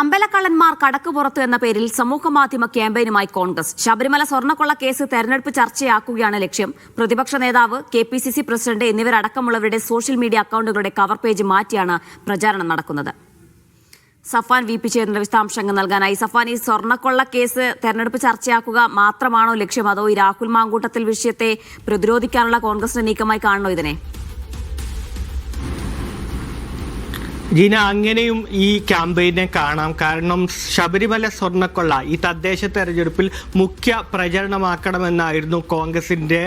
അമ്പലക്കള്ളന്മാർ കടക്കുപുറത്ത് എന്ന പേരിൽ സമൂഹമാധ്യമ ക്യാമ്പയിനുമായി കോൺഗ്രസ്. ശബരിമല സ്വർണക്കൊള്ള കേസ് തെരഞ്ഞെടുപ്പ് ചർച്ചയാക്കുകയാണ് ലക്ഷ്യം. പ്രതിപക്ഷ നേതാവ് K P C C president എന്നിവരടക്കമുള്ളവരുടെ social media അക്കൗണ്ടുകളുടെ കവർ പേജ് മാറ്റിയാണ് പ്രചാരണം നടക്കുന്നത്. സഫാൻ വി പി ചേരുന്ന വിശദാംശങ്ങൾ നൽകാനായി. സഫാൻ ഈ സ്വർണക്കൊള്ള കേസ് തെരഞ്ഞെടുപ്പ് ചർച്ചയാക്കുക മാത്രമാണോ ലക്ഷ്യം? അതോ ഈ രാഹുൽ മാങ്കൂട്ടത്തിൽ വിഷയത്തെ പ്രതിരോധിക്കാനുള്ള കോൺഗ്രസിന്റെ നീക്കമായി കാണണോ ഇതിനെ? ജീന അങ്ങനെയും ഈ ക്യാമ്പയിനെ കാണാം. കാരണം ശബരിമല സ്വർണക്കൊള്ള ഈ തദ്ദേശ തെരഞ്ഞെടുപ്പിൽ മുഖ്യ പ്രചരണമാക്കണമെന്നായിരുന്നു കോൺഗ്രസിന്റെ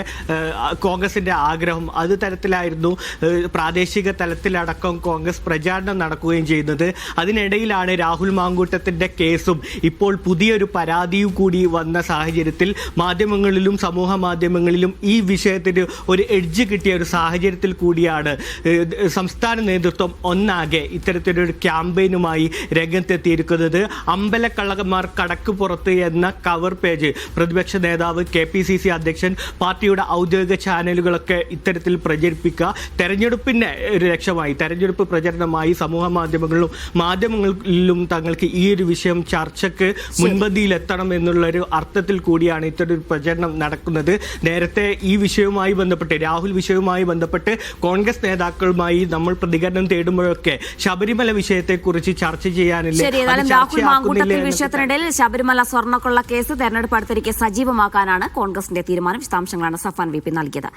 കോൺഗ്രസിന്റെ ആഗ്രഹം. അത് തരത്തിലായിരുന്നു പ്രാദേശിക തലത്തിലടക്കം കോൺഗ്രസ് പ്രചാരണം നടക്കുകയും ചെയ്യുന്നത്. അതിനിടയിലാണ് രാഹുൽ മാങ്കൂട്ടത്തിന്റെ കേസും. ഇപ്പോൾ പുതിയൊരു പരാതിയും കൂടി വന്ന സാഹചര്യത്തിൽ മാധ്യമങ്ങളിലും സമൂഹ മാധ്യമങ്ങളിലും ഈ വിഷയത്തിന് ഒരു എഡ്ജ് കിട്ടിയ ഒരു സാഹചര്യത്തിൽ കൂടിയാണ് സംസ്ഥാന നേതൃത്വം ഒന്നാകെ ഇത്തരത്തിലൊരു ക്യാമ്പയിനുമായി രംഗത്തെത്തിയിരിക്കുന്നത് അമ്പലക്കള്ളന്മാർ കടക്ക് പുറത്ത് എന്ന കവർ പേജ് പ്രതിപക്ഷ നേതാവ് കെ പി സി സി അധ്യക്ഷൻ പാർട്ടിയുടെ ഔദ്യോഗിക ചാനലുകളൊക്കെ ഇത്തരത്തിൽ പ്രചരിപ്പിക്കുക. തെരഞ്ഞെടുപ്പിന്റെ ഒരു ലക്ഷ്യമായി തെരഞ്ഞെടുപ്പ് പ്രചരണമായി സമൂഹ മാധ്യമങ്ങളിലും മാധ്യമങ്ങളിലും തങ്ങൾക്ക് ഈ ഒരു വിഷയം ചർച്ചയ്ക്ക് മുൻപന്തിയിലെത്തണം എന്നുള്ളൊരു അർത്ഥത്തിൽ കൂടിയാണ് ഇത്തരൊരു പ്രചരണം നടക്കുന്നത്. നേരത്തെ ഈ വിഷയവുമായി ബന്ധപ്പെട്ട് രാഹുൽ വിഷയവുമായി ബന്ധപ്പെട്ട് കോൺഗ്രസ് നേതാക്കളുമായി നമ്മൾ പ്രതികരണം തേടുമ്പോഴൊക്കെ ശബരിമല വിഷയത്തെക്കുറിച്ച് ചർച്ച ചെയ്യാനില്ല? ശരി അത് ഏതായാലും രാഹുൽ മാങ്കൂട്ടത്തിൽ വിഷയത്തിനിടയിൽ ശബരിമല സ്വർണക്കൊള്ള കേസ് തെരഞ്ഞെടുപ്പ് അടുത്തിരിക്കെ സജീവമാക്കാനാണ് കോൺഗ്രസിന്റെ തീരുമാനം. വിശദാംശങ്ങളാണ് സഫാൻ വി പി നൽകിയത്.